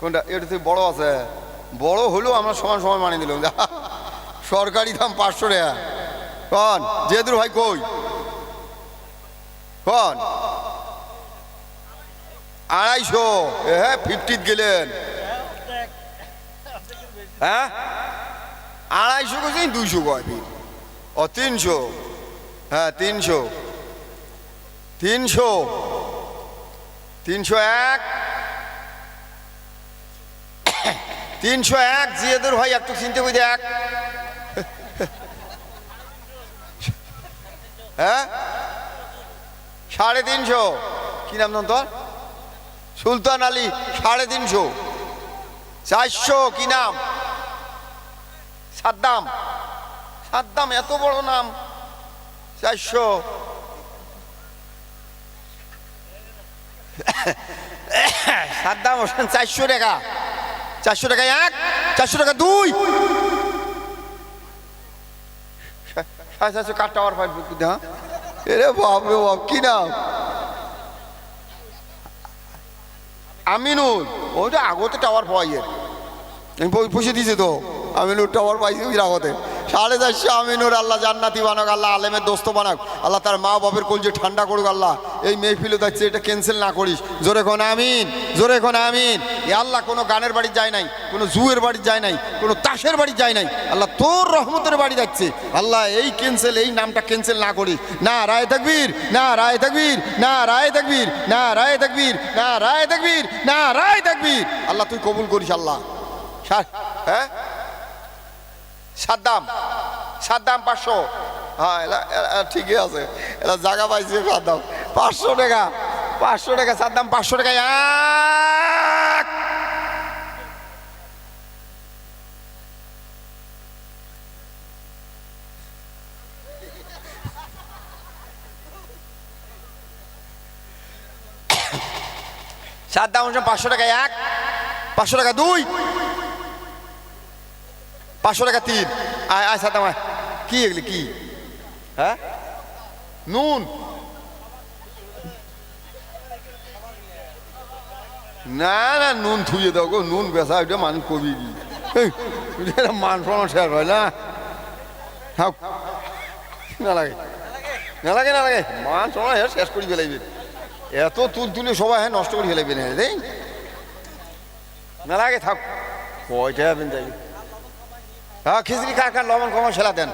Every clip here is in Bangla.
কোনটা? এটা থেকে বড় আছে। বড় হলেও আমরা সমান সমান মানিয়ে দিলাম সরকারি দাম পাঁচশো টাকা। কন, জেদুর ভাই কই? কন? আড়াইশো। হ্যাঁ ফিফটিত গেলেন। হ্যাঁ? আড়াইশো কেছি দুইশো কয় ও, তিনশো। হ্যাঁ তিনশো। তিনশো। তিনশো এক। তিনশো এক, জিয়েদের ভাই, একটু চিনতে বুঝে এক। হ্যাঁ? সাড়ে তিনশো। কি নাম নাম তোর? সুলতান আলী, সাড়ে তিনশো। চারশো, কি নাম? সাদ্দাম। সাদ্দাম, এত বড় নাম। চারশো। সাদ্দাম হোসেন, চারশো টাকা। চারশো টাকা এক, চারশো টাকা দুই। সাড়ে চারশো টাওয়ার হ্যাঁ? আগতে টাওয়ার তো। আমিনুর টাওয়ার আগতে। সাড়ে চারশো আমিনুর আল্লাহ জান্নাতি বানাক, আল্লাহ আলেমের দোস্ত বানাক, আল্লাহ তার মা বাপের কলজে ঠান্ডা করুক, আল্লাহ। এই মেহফিলে যাচ্ছে এটা ক্যান্সেল না করিস। জোরে কোন আমিন, জোরে কোন আমিন। এ আল্লাহ কোনো গানের বাড়ি যায় নাই, কোনো জুয়ের বাড়ি যায় নাই, কোনো তাসের বাড়ি যায় নাই। আল্লাহ তোর রহমতের বাড়ি যাচ্ছে আল্লাহ এই ক্যান্সেল এই নামটা ক্যান্সেল না করিস। না রায় থাকবীর না রায় থাকবীর না রায় থাকবীর না রায় থাকবীর না রায় থাকবীর না রায় থাকবীর আল্লাহ তুই কবুল করিস, আল্লাহ। হ্যাঁ? সাদ্দাম সাদ্দাম পাঁচশো। হ্যাঁ ঠিকই আছে। এরা জায়গা পাইছে সাদ্দাম পাঁচশো টাকা পাঁচশো টাকা সাদ্দাম পাঁচশো টাকা, এক। সাদ্দাম হোসেন পাঁচশো টাকা, এক। পাঁচশো টাকা, দুই। পাঁচশো টাকা, তিন। আয় আয় সাদ্দাম আয়। কি এগুলি, কি? হ্যাঁ? নুন। না না, নুন থুয়ে দাও গো, নুন বেসা ওইটা মানুষ কবি। মান সম্মান শেয়ার হয় না। না লাগে। না লাগে না লাগে। মান সম্মান হ্যাঁ শেষ করি ফেলাইবে এত তুল তুলে সবাই হ্যাঁ নষ্ট করে ফেলাইবে না দেই। না লাগে, থাক। কয়টা হবেন যাই। হ্যাঁ খিচড়ি খা খা লবণ কমা সেলা দেন।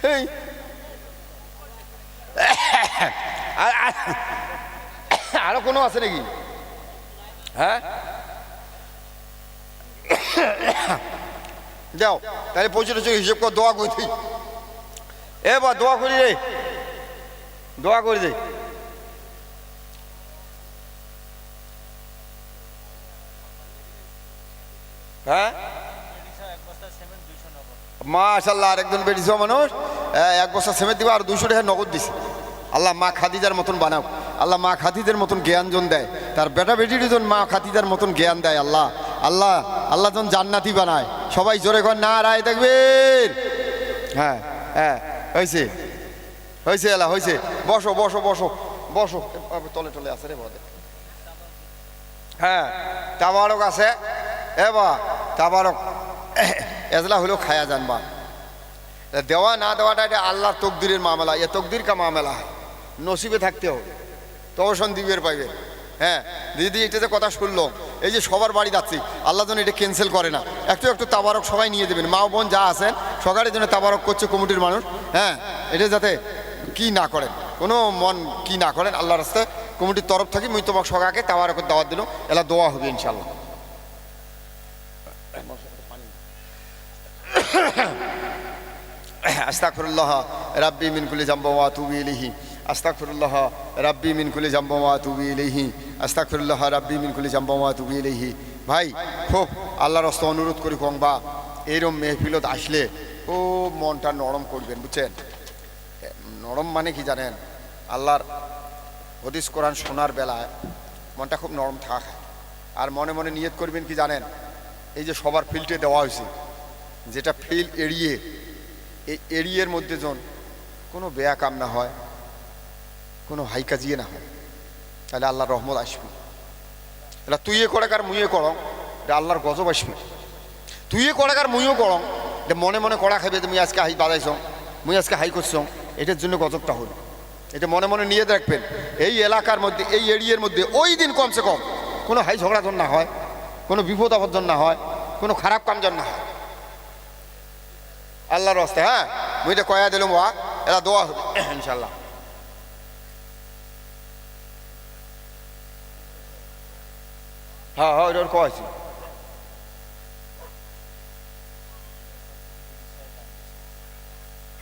আর- কোনো আছে নাকি? হ্যাঁ? যাও, তাহলে পৌঁছে টৌঁছে হিসেব কর, দোয়া করি তুই। এ বা দোয়া করি রে। দোয়া করি দে হ্যাঁ? মাশাল্লাহ আর একজন বেরিয়েছ মানুষ। এক বছর সেমেন্ট দিবা আর দুশো টাকা নগদ দিছে। আল্লাহ মা খাদিজার মতন বানাও। আল্লাহ মা খাদিদের মতন জ্ঞানজন দেয়। তার বেটা বেটির জন মা খাদিজার মতন জ্ঞান দেয় আল্লাহ। আল্লাহ আল্লাহ জন জান্নাতি বানায়। সবাই জোরে ঘর না, রায় দেখবেন হ্যাঁ হ্যাঁ হয়েছে হয়েছে এলা হয়েছে বসো বসো বসো বসো। তলে টলে আছে রে বড় হ্যাঁ তাবারক আছে। এ বা, তাবারক। এজলা হলেও খায়া যান জানবা দেওয়া না দেওয়াটা এটা আল্লাহর তকদিরের মামলা, এ তকদির কা মামলা হয়। নসিবে থাকতে হবে। তবসন দিবের পাইবে। হ্যাঁ দিদি এটা যে কথা শুনলো, এই যে সবার বাড়ি যাচ্ছি, আল্লাহ যেন এটা ক্যান্সেল করে না। একটু একটু তাবারক সবাই নিয়ে দেবেন। মা বোন যা আছেন, সকালের জন্য তাবারক করছে কমিটির মানুষ। হ্যাঁ এটা যাতে কি না করেন, কোনো মন কি না করেন আল্লাহ রাস্তায় কমিটির তরফ থেকে, মুই তোমাকে সকাকে তাবারকের দাওয়াত দিল এলা দোয়া হবে ইনশাল্লাহ আস্তাগফিরুল্লাহ রাব্বি মিন কুল্লি জামবি ওয়া আতুবু ইলাইহি। আস্তাগফিরুল্লাহ রাব্বি মিন কুল্লি জামবি ওয়া আতুবু ইলাইহি। আস্তাগফিরুল্লাহ রাব্বি মিন কুল্লি জামবি ওয়া আতুবু ইলাইহি। ভাই, খুব আল্লাহর রাস্তা অনুরোধ করি কং বা এইরকম মেহফিলত আসলে ও মনটা নরম করবেন, বুঝছেন? নরম মানে কি জানেন? আল্লাহর হদিস, কোরআন শোনার বেলায় মনটা খুব নরম থাক। আর মনে মনে নিয়ত করবেন কি জানেন? এই যে সবার ফিল্টে দেওয়া হয়েছে, যেটা ফিল এড়িয়ে এই এরিয়ের মধ্যে জন, কোনো বেয়া কাম না হয়, কোনো হাইকাজিয়ে না হয়। তাহলে আল্লাহর রহমত আসবে। এটা তুইয়ে করে কার মুইয়ে করং, এটা আল্লাহর গজব আসবে। তুইয়ে করে কার মুইও করং, এটা মনে মনে কড়া খাইবে তুমি আজকে হাই বাজাইছ, মুই আজকে হাই করছ, এটার জন্য গজবটা হল। এটা মনে মনে নিয়ে রাখবেন, এই এলাকার মধ্যে, এই এরিয়ার মধ্যে ওই দিন কমসে কম কোনো হাই ঝগড়া না হয়, কোনো বিপদ আপদ না হয়, কোনো খারাপ কাম না হয়। আল্লাহর রাস্তায় হ্যাঁ? মুই তো কয়া দিলাম, ওয়া, এরা দোয়া হবে ইনশাল্লাহ হ্যাঁ হ্যাঁ ওইটার কয়েছি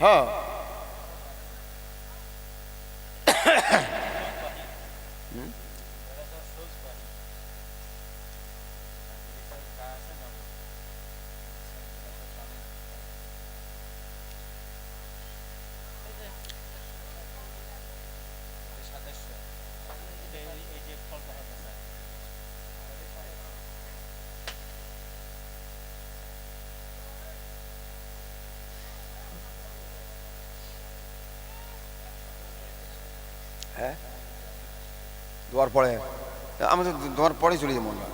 হ্যাঁ। হ্যাঁ? দোয়ার পরে আমি তো দোয়ার পরে চলে যাব। আমরা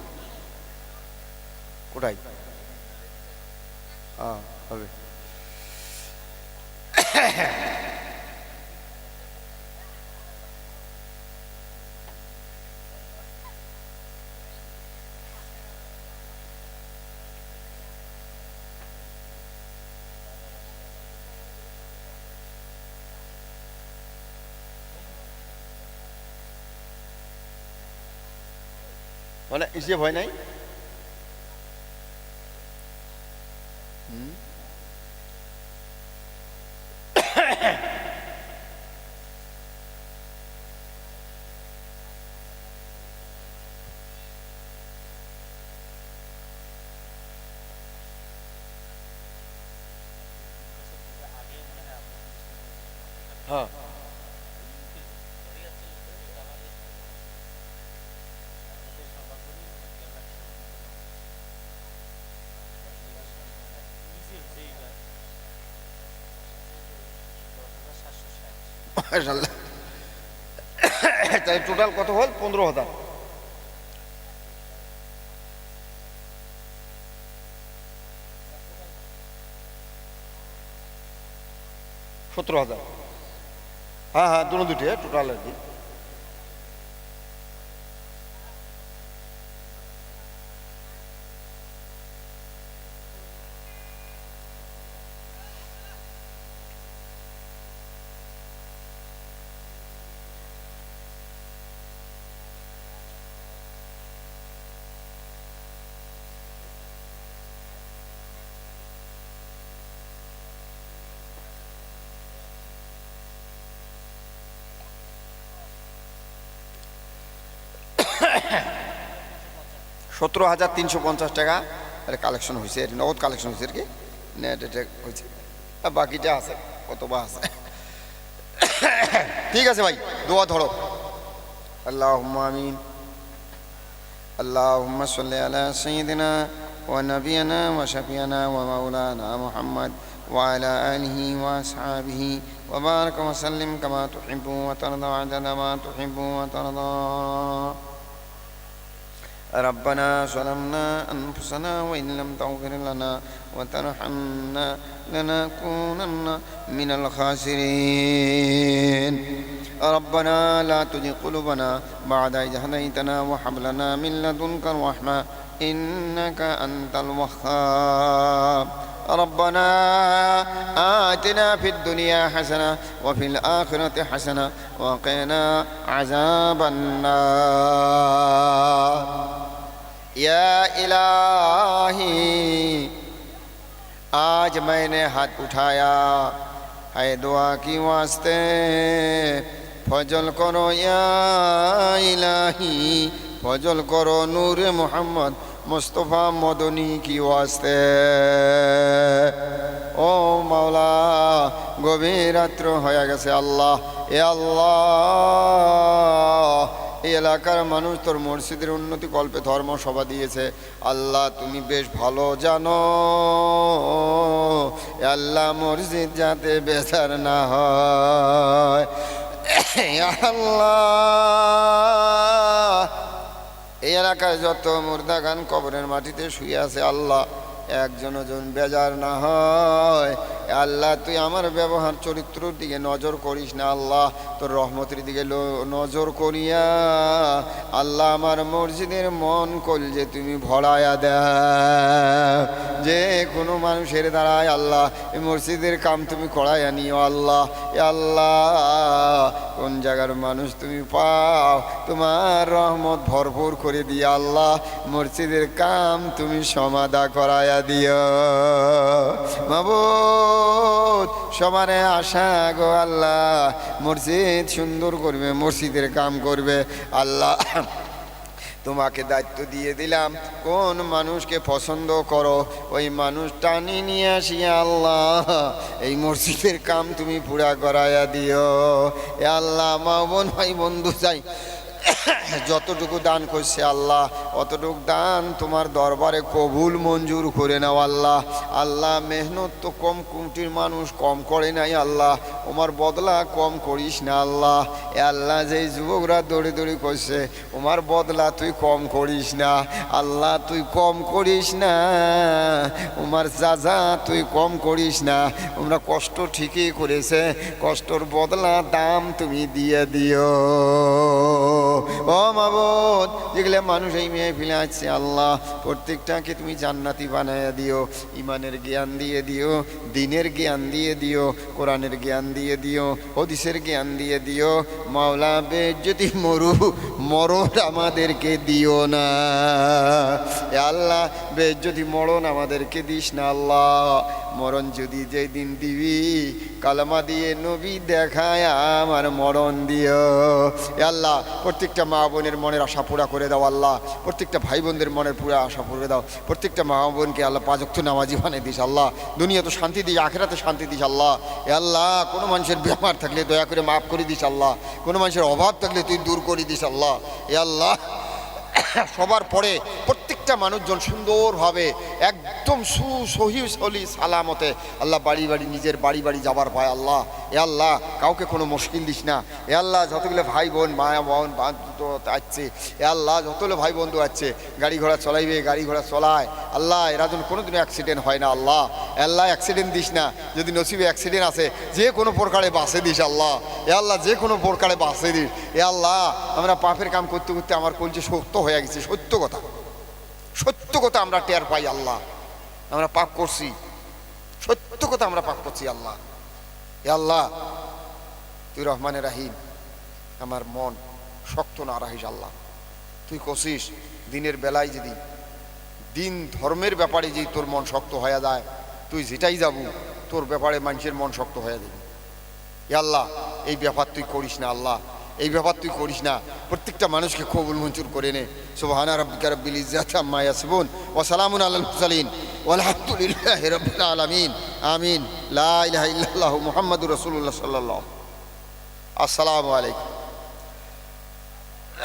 কোথায়? হ্যাঁ হবে। মানে ইসে ভয় নাই হুম? হ্যাঁ মাশাআল্লাহ। তাই টোটাল কত হল? পনেরো হাজার। সতেরো হাজার। হ্যাঁ হ্যাঁ দুটো দুটি টোটাল আর কি। সতেরো হাজার তিনশো পঞ্চাশ টাকা এটা কালেকশন হয়েছে এটা নগদ কালেকশন হয়েছে আর কি নেট এটা হয়েছে আর বাকিটা আছে কত বা আছে ঠিক আছে ভাই দোয়া ধরো আল্লাহ আমিন اللهم صل على سيدنا ونبينا وشفينا ومولانا محمد وعلى آله وأصحابه وبارك وسلم كما تحب وترضى عدد ما تحب وترضى ربنا ظلمنا أنفسنا وإن لم تغفر لنا وترحمنا لنكونن من الخاسرين. ربنا لا تزغ قلوبنا بعد إذ هديتنا وهب لنا من لدنك الرحمة إنك أنت الوهاب. ربنا آتنا في الدنيا حسنة وفي الآخرة حسنة وقنا عذاب النار. इलाही आज मैंने हाथ उठाया है दुआ की वास्ते फजल करो या इलाही फजल करो नूर मोहम्मद मुस्तफ़ा मदनी की वास्ते ও মাওলা গভীর রাত্র হয়ে গেছে আল্লাহ এ আল্লাহ এই এলাকার মানুষ তোর মসজিদের উন্নতি কল্পে ধর্ম সভা দিয়েছে। আল্লাহ, তুমি বেশ ভালো জানো। আল্লাহ মসজিদ যাতে বেচার না হয়। আল্লাহ। এলাকায় যত মুর্দাগান কবরের মাটিতে শুয়ে আছে আল্লাহ, একজন জন বেজার না হয়। আল্লাহ, তুই আমার ব্যবহার চরিত্রের দিকে নজর করিস না, আল্লাহ, তোর রহমতের দিকে নজর করিয়া, আল্লাহ আমার মসজিদের মন কল যে তুমি ভরায়া দে যে কোনো মানুষের দ্বারায় আল্লাহ, এই মসজিদের কাম তুমি করাইয়া নিও, আল্লাহ আল্লাহ, কোন জায়গার মানুষ তুমি পাও, তোমার রহমত ভরপুর করে দিয়ে, আল্লাহ, মসজিদের কাম তুমি সমাধা করাইয়া দিও। মাবুদ! সমানে আশা গো আল্লাহ। মসজিদ সুন্দর করবে, মসজিদের কাম করবে আল্লাহ। তোমাকে দায়িত্ব দিয়ে দিলাম, কোন মানুষকে পছন্দ করো, ওই মানুষ টানি নিয়ে আসিয়া আল্লাহ। এই মসজিদের কাম তুমি পুরা করাইয়া দিও। আল্লাহ, মা বোন, ভাই বন্ধু চাই। যতটুকু দান করছে আল্লাহ, অতটুকু দান তোমার দরবারে কবুল, মঞ্জুর করে নাও আল্লাহ। আল্লাহ মেহনত তো কম কুমটির মানুষ কম করে নাই আল্লাহ। তোমার বদলা কম করিস না আল্লাহ। এ আল্লাহ যেই যুবকরা দৌড়ে দৌড়ি করছে ওমার বদলা তুই কম করিস না। আল্লাহ তুই কম করিস না ওমার যা তুই কম করিস না। তোমরা কষ্ট ঠিকই করেছে, কষ্টর বদলা দাম তুমি দিয়ে দিও। ও মাবুদ যেগুলো মানুষ এই মেয়ে ফেলে আছে আল্লাহ। প্রত্যেকটাকে তুমি জান্নাতি বানায় দিও, ইমানের জ্ঞান দিয়ে দিও, দিনের জ্ঞান দিয়ে দিও, কোরআনের জ্ঞান দিয়ে দিও হদিসের জ্ঞান দিয়ে দিও, মাওলা বে যদি মরু, মরণ আমাদেরকে দিও না। আল্লাহ বে যদি মরণ আমাদেরকে দিস না আল্লাহ। মরণ যদি যেই দিন দিবি, কালামা দিয়ে নবী দেখায় আমার মরণ দিও। আল্লাহ, প্রত্যেকটা মা বোনের মনের আশা পুরা করে দাও আল্লাহ। প্রত্যেকটা ভাই বোনদের মনের পুরা আশা করে দাও। প্রত্যেকটা মা বোনকে আল্লাহ পাঁচক্ত নামাজি বানিয়ে দিস আল্লাহ। দুনিয়া তো শান্তি দিস, আখেরাতে শান্তি দিস আল্লাহ। এ আল্লাহ, কোনো মানুষের বেমার থাকলে দয়া করে মাফ করে দিস আল্লাহ। কোনো মানুষের অভাব থাকলে তুই দূর করে দিস আল্লাহ। এ আল্লাহ, সবার পরে প্রত্যেকটা মানুষজন সুন্দরভাবে একদম সুসহি সলি সালামতে আল্লাহ বাড়ি বাড়ি নিজের বাড়ি বাড়ি যাবার পায় আল্লাহ। এ আল্লাহ, কাউকে কোনো মুশকিল দিস না। এ আল্লাহ যতগুলো ভাই বোন মায়া বোন আসছে এ আল্লাহ যতগুলো ভাই বন্ধু আছে, গাড়ি ঘোড়া চলাইবে, গাড়ি ঘোড়া চলায়। আল্লাহ, এরা যেন কোনোদিনও অ্যাক্সিডেন্ট হয় না আল্লাহ। আল্লাহ অ্যাক্সিডেন্ট দিস না। যদি নসিবে অ্যাক্সিডেন্ট আছে যে কোনো প্রকারে বাসে দিস আল্লাহ। এ আল্লাহ, যে কোনো প্রকারে বাসে দিস। এ আল্লাহ, আমরা পাপের কাম করতে করতে আমার কলছে সত্য হয়ে গেছে, সত্য কথা। সত্য কথা আমরা টের পাই আল্লাহ। আমরা পাপ করছি। সত্য কথা আমরা পাপ করছি আল্লাহ। এ আল্লাহ, তুই রহমানের রাহিম। আমার মন শক্ত না রাহিস আল্লাহ। তুই কষিস দিনের বেলায় যদি দিন ধর্মের ব্যাপারে যদি তোর মন শক্ত হয়ে যায়, তুই যেটাই যাবু, তোর ব্যাপারে মানুষের মন শক্ত হয়ে যাবে। এ আল্লাহ, এই ব্যাপার তুই করিস না আল্লাহ। এই ব্যাপার তুই করিস না। প্রত্যেকটা মানুষকে কবুল মঞ্জুর করে নে। সুবহানা রাব্বিকা রাব্বিল ইজ্জাতি আম্মা ইয়াসিফুন। ওয়া সালামুন আলাল মুরসালিন। ওয়ালহামদুলিল্লাহি রাব্বিল আলামিন। আমিন। লা ইলাহা ইল্লাল্লাহু মুহাম্মাদুর রাসূলুল্লাহ সাল্লাল্লাহু আসসালামু আলাইকুম।